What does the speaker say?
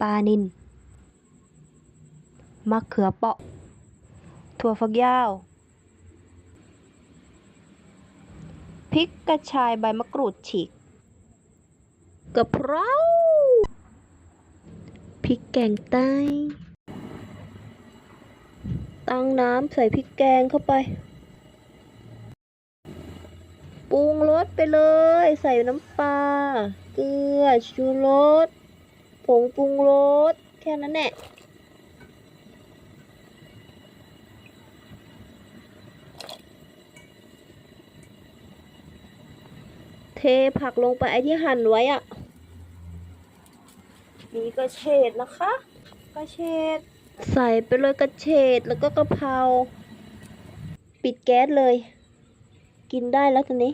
ปลานิลมะเขือเปาะ ถั่วฝักยาว พริกกระชายใบมะกรูดฉีกกะเพราพริกแกงใต้ ตั้งน้ำใส่พริกแกงเข้าไป ปรุงรสไปเลย ใส่น้ำปลา เกลือ ชูรส ผงปรุงรสแค่นั้นแหละเทผักลงไปไอ้ที่หั่นไว้อะมีกระเฉดนะคะ กระเฉดใส่ไปเลยกระเฉดแล้วก็กระเพรา ปิดแก๊สเลย กินได้แล้วตอนนี้